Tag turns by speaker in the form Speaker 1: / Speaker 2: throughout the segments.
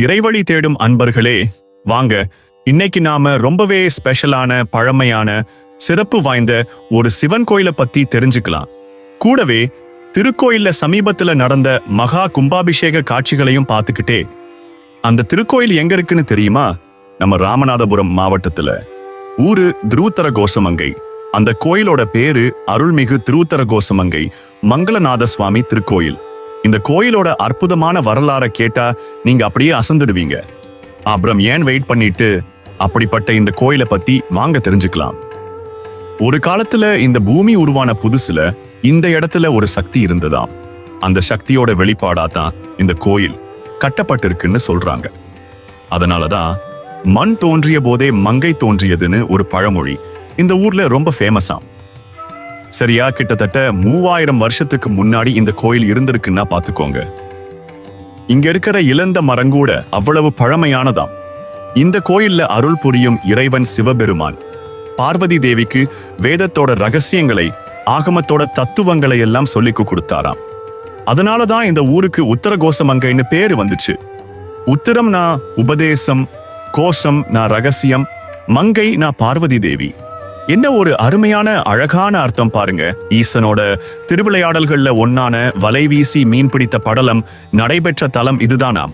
Speaker 1: இறைவழி தேடும் அன்பர்களே வாங்க இன்னைக்கு நாம ரொம்பவே ஸ்பெஷலான பழமையான சிறப்பு வாய்ந்த ஒரு சிவன் கோயிலை பத்தி தெரிஞ்சுக்கலாம். கூடவே திருக்கோயில்ல சமீபத்துல நடந்த மகா கும்பாபிஷேக காட்சிகளையும் பார்த்துக்கிட்டே அந்த திருக்கோயில் எங்க இருக்குன்னு தெரியுமா? நம்ம ராமநாதபுரம் மாவட்டத்துல. ஊரு திருத்தர கோசமங்கை அந்த கோயிலோட பேரு அருள்மிகு திருத்தர கோசமங்கை மங்களநாத சுவாமி திருக்கோயில். இந்த கோயிலோட அற்புதமான வரலாறை கேட்டா நீங்க அப்படியே அசந்துடுவீங்க. அப்புறம் ஏன் வெயிட் பண்ணிட்டு அப்படிப்பட்ட இந்த கோயிலை பத்தி வாங்க தெரிஞ்சுக்கலாம். ஒரு காலத்துல இந்த பூமி உருவான புதுசுல இந்த இடத்துல ஒரு சக்தி இருந்ததாம். அந்த சக்தியோட வெளிப்பாடா தான் இந்த கோயில் கட்டப்பட்டிருக்குன்னு சொல்றாங்க. அதனாலதான் மண் தோன்றிய போதே மங்கை தோன்றியதுன்னு ஒரு பழமொழி இந்த ஊர்ல ரொம்ப ஃபேமஸாம் சரியா? கிட்டத்தட்ட மூவாயிரம் வருஷத்துக்கு முன்னாடி இந்த கோயில் இருந்திருக்குன்னா பாத்துக்கோங்க இங்க இருக்கிற இழந்த மரங்கூட அவ்வளவு பழமையானதாம். இந்த கோயில்ல அருள் புரியும் இறைவன் சிவபெருமான். பார்வதி தேவிக்கு வேதத்தோட ரகசியங்களை ஆகமத்தோட தத்துவங்களை எல்லாம் சொல்லிக்கு கொடுத்தாராம். அதனாலதான் இந்த ஊருக்கு உத்தரகோசமங்கைன்னு பேரு வந்துச்சு. உத்தரம் நான் உபதேசம் கோஷம் நான் ரகசியம் மங்கை நான் பார்வதி தேவி. என்ன ஒரு அருமையான அழகான அர்த்தம் பாருங்க. ஈசனோட திருவிளையாடல்கள்ல ஒன்னான வலை வீசி மீன் பிடித்த படலம் நடைபெற்ற தலம் இதுதானாம்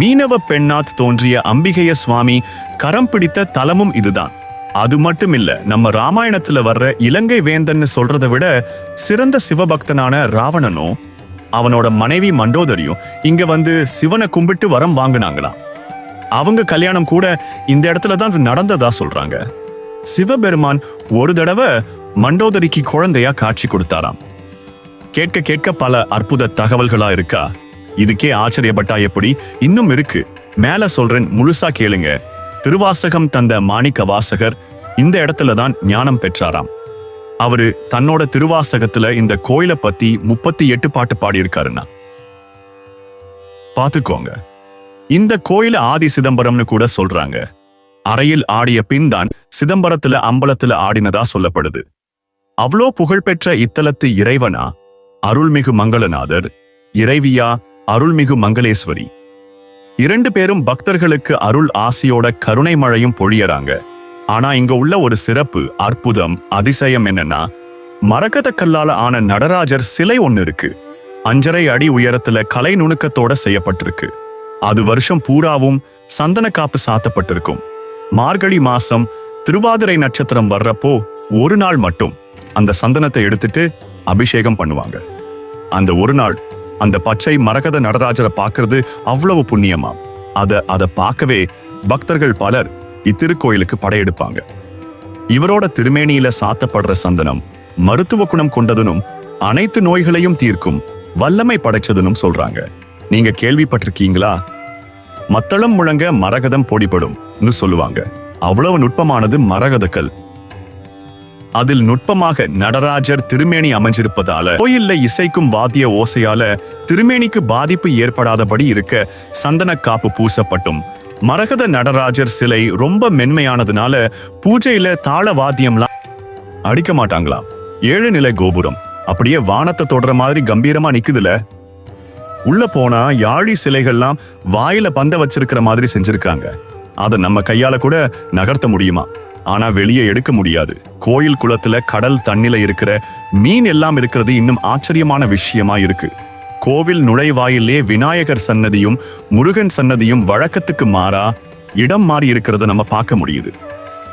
Speaker 1: மீனவ பெண்ணாத் தோன்றிய அம்பிகைய சுவாமி கரம் பிடித்த தலமும் இதுதான். அது மட்டும் இல்ல நம்ம ராமாயணத்துல வர்ற இலங்கை வேந்தன்னு சொல்றதை விட சிறந்த சிவபக்தனான ராவணனும் அவனோட மனைவி மண்டோதரியும் இங்க வந்து சிவனை கும்பிட்டு வரம் வாங்கினாங்களாம். அவங்க கல்யாணம் கூட இந்த இடத்துல தான் நடந்ததா சொல்றாங்க. சிவபெருமான் ஒரு தடவை மண்டோதரிக்கு குழந்தையா காட்சி கொடுத்தாராம். கேட்க கேட்க பல அற்புத தகவல்களா இருக்கா? இதுக்கே ஆச்சரியப்பட்டா எப்படி? இன்னும் இருக்கு. மேல சொல்றேன் முழுசா கேளுங்க. திருவாசகம் தந்த மாணிக்க வாசகர் இந்த இடத்துல தான் ஞானம் பெற்றாராம். அவரு தன்னோட திருவாசகத்துல இந்த கோயிலை பத்தி முப்பத்தி எட்டு பாட்டு பாடியிருக்காருன்னா. பாத்துக்கோங்க. இந்த கோயில ஆதி சிதம்பரம்னு கூட சொல்றாங்க. அறையில் ஆடிய பின் தான் சிதம்பரத்துல அம்பலத்துல ஆடினதா சொல்லப்படுது. அவ்வளோ புகழ்பெற்ற இத்தலத்து இறைவனா? அருள்மிகு மங்களநாதர். இறைவியா? அருள்மிகு மங்களேஸ்வரி. இரண்டு பேரும் பக்தர்களுக்கு அருள் ஆசியோட கருணை மழையும் பொழியறாங்க. ஆனா இங்க உள்ள ஒரு சிறப்பு அற்புதம் அதிசயம் என்னன்னா மரகத கல்லால ஆன நடராஜர் சிலை ஒன்னு இருக்கு. அஞ்சரை அடி உயரத்துல கலை நுணுக்கத்தோட செய்யப்பட்டிருக்கு. அது வருஷம் பூராவும் சந்தன காப்பு சாத்தப்பட்டிருக்கும். மார்கழி மாசம் திருவாதிரை நட்சத்திரம் வர்றப்போ ஒரு நாள் மட்டும் அந்த சந்தனத்தை எடுத்துட்டு அபிஷேகம் பண்ணுவாங்க. அந்த ஒரு நாள் அந்த பச்சை மரகத நடராஜரை பார்க்கறது அவ்வளவு புண்ணியமா? அத அதை பார்க்கவே பக்தர்கள் பலர் இத்திருக்கோயிலுக்கு படையெடுப்பாங்க. இவரோட திருமேனியில சாத்தப்படுற சந்தனம் மருத்துவ குணம் கொண்டதுனும் அனைத்து நோய்களையும் தீர்க்கும் வல்லமை படைச்சதுனும் சொல்றாங்க. நீங்க கேள்விப்பட்டிருக்கீங்களா? மத்தளம் முழங்க மரகதம் பொடிபடும் சொல்லுவாங்க. அவ்வளவு நுட்பமானது மரகதக்கல். அதில் நுட்பமாக நடராஜர் திருமேனி அமைஞ்சிருப்பதால கோயில்ல இசைக்கும் வாத்திய ஓசையால திருமேனிக்கு பாதிப்பு ஏற்படாதபடி இருக்க சந்தன காப்பு பூசப்பட்டும். மரகத நடராஜர் சிலை ரொம்ப மென்மையானதுனால பூஜையில தாள வாத்தியம்லாம் அடிக்க மாட்டாங்களாம். ஏழு நிலை கோபுரம். அப்படியே வானத்தை தொடர மாதிரி கம்பீரமா நிக்குதுல. உள்ள போனா யாழி சிலைகள்லாம் வாயில பந்த வச்சிருக்கிற மாதிரி செஞ்சிருக்காங்க. அதை நம்ம கையால கூட நகர்த்த முடியுமா? ஆனா வெளியே எடுக்க முடியாது. கோயில் குளத்துல கடல் தண்ணில இருக்கிற மீன் எல்லாம் இருக்கிறது இன்னும் ஆச்சரியமான விஷயமா இருக்கு. கோவில் நுழைவாயிலே விநாயகர் சன்னதியும் முருகன் சன்னதியும் வழக்கத்துக்கு மாறா இடம் மாறி இருக்கிறத நம்ம பார்க்க முடியுது.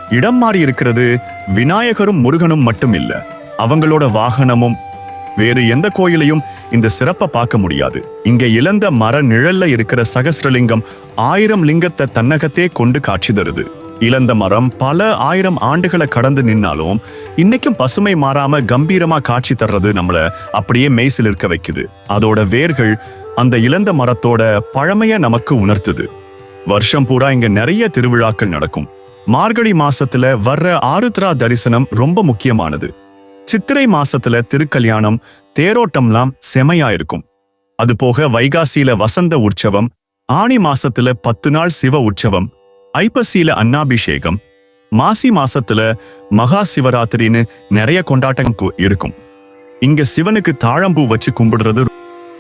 Speaker 1: இடம் மாறி இருக்கிறது விநாயகரும் முருகனும் மட்டும் இல்ல அவங்களோட வாகனமும் வேறு எந்த கோயிலையும் இந்த சிறப்பை பார்க்க முடியாது. இங்க இழந்த மர நிழல்ல இருக்கிற சகஸ்ரலிங்கம் ஆயிரம் லிங்கத்தை தன்னகத்தே கொண்டு காட்சி தருது. இழந்த மரம் பல ஆயிரம் ஆண்டுகளை கடந்து நின்னாலும் இன்னைக்கும் பசுமை மாறாம கம்பீரமா காட்சி தர்றது நம்மள அப்படியே மெய்சில் இருக்க வைக்குது. அதோட வேர்கள் அந்த இழந்த மரத்தோட பழமைய நமக்கு உணர்த்துது. வருஷம் பூரா இங்க நிறைய திருவிழாக்கள் நடக்கும். மார்கழி மாசத்துல வர்ற ஆருத்ரா தரிசனம் ரொம்ப முக்கியமானது. சித்திரை மாசத்துல திருக்கல்யாணம் தேரோட்டம்லாம் செமையா இருக்கும் அது போக வைகாசியில வசந்த உற்சவம் ஆனி மாசத்துல பத்து நாள் சிவ உற்சவம் ஐப்பசியில அன்னாபிஷேகம் மாசி மாசத்துல மகா சிவராத்திரின்னு நிறைய கொண்டாட்டம் இருக்கும். இங்க சிவனுக்கு தாழம்பூ வச்சு கும்பிடுறது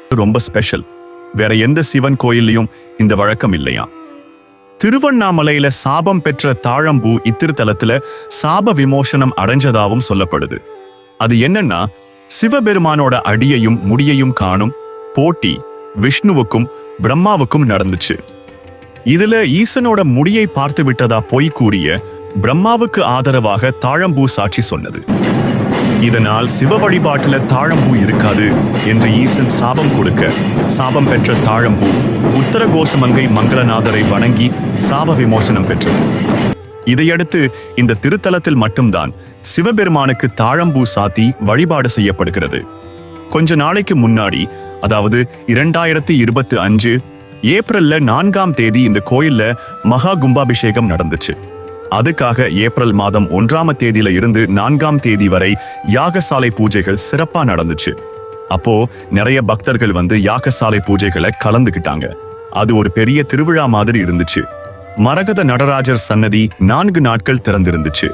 Speaker 1: ரொம்ப ஸ்பெஷல். வேற எந்த சிவன் கோயில்லையும் இந்த வழக்கம் இல்லையா? திருவண்ணாமலையில சாபம் பெற்ற தாழம்பூ இத்திருத்தலத்துல சாப விமோசனம் அடைஞ்சதாவும் சொல்லப்படுது. அது என்னன்னா சிவபெருமானோட அடியையும் முடியையும் காணும் போட்டி விஷ்ணுவுக்கும் பிரம்மாவுக்கும் நடந்துச்சு. இதுல ஈசனோட முடியை பார்த்து விட்டதா பொய் கூறிய பிரம்மாவுக்கு ஆதரவாக தாழம்பூ சாட்சி சொன்னது. இதனால் சிவ வழிபாட்டுல தாழம்பூ இருக்காது என்று ஈசன் சாபம் கொடுக்க சாபம் பெற்ற தாழம்பூ உத்தர கோசமங்கை மங்களநாதரை வணங்கி சாப விமோசனம் பெற்றது. இதையடுத்து இந்த திருத்தலத்தில் மட்டும்தான் சிவபெருமானுக்கு தாழம்பூ சாத்தி வழிபாடு செய்யப்படுகிறது. கொஞ்ச நாளைக்கு முன்னாடி அதாவது இரண்டாயிரத்தி இருபத்தி அஞ்சு ஏப்ரல்ல நான்காம் தேதி இந்த கோயில்ல மகா கும்பாபிஷேகம் நடந்துச்சு. அதுக்காக ஏப்ரல் மாதம் ஒன்றாம் தேதியில இருந்து நான்காம் தேதி வரை யாகசாலை பூஜைகள் சிறப்பா நடந்துச்சு. அப்போ நிறைய பக்தர்கள் வந்து யாகசாலை பூஜைகளை கலந்துக்கிட்டாங்க. அது ஒரு பெரிய திருவிழா மாதிரி இருந்துச்சு. மரகத நடராஜர் சன்னதி நான்கு நாட்கள் திறந்திருந்துச்சு.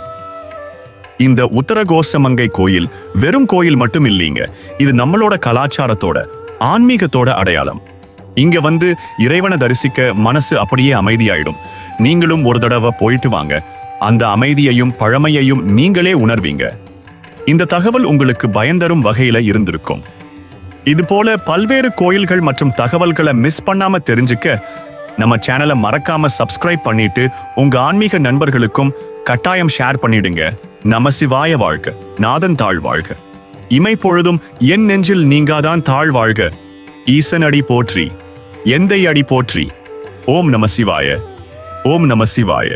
Speaker 1: இந்த உத்தரகோசமங்கை கோயில் வெறும் கோயில் மட்டும் இல்லைங்க. இது நம்மளோட கலாச்சாரத்தோட ஆன்மீகத்தோட அடையாளம். இங்க வந்து இறைவனை தரிசிக்க மனசு அப்படியே அமைதியாயிடும். நீங்களும் ஒரு தடவை போயிட்டு வாங்க. அந்த அமைதியையும் பழமையையும் நீங்களே உணர்வீங்க. இந்த தகவல் உங்களுக்கு பயந்தரும் வகையில இருந்திருக்கும். இது போல பல்வேறு கோயில்கள் மற்றும் தகவல்களை மிஸ் பண்ணாம தெரிஞ்சுக்க நம்ம சேனலை மறக்காம சப்ஸ்கிரைப் பண்ணிட்டு உங்க ஆன்மீக நண்பர்களுக்கும் கட்டாயம் ஷேர் பண்ணிடுங்க. நம சிவாய வாழ்க நாதன் தாழ் வாழ்க. இமை பொழுதும் என் நெஞ்சில் நீங்காதான் தாழ் வாழ்க. ஈசன் அடி போற்றி எந்தை அடி போற்றி. ஓம் நம சிவாய ஓம் நம சிவாய.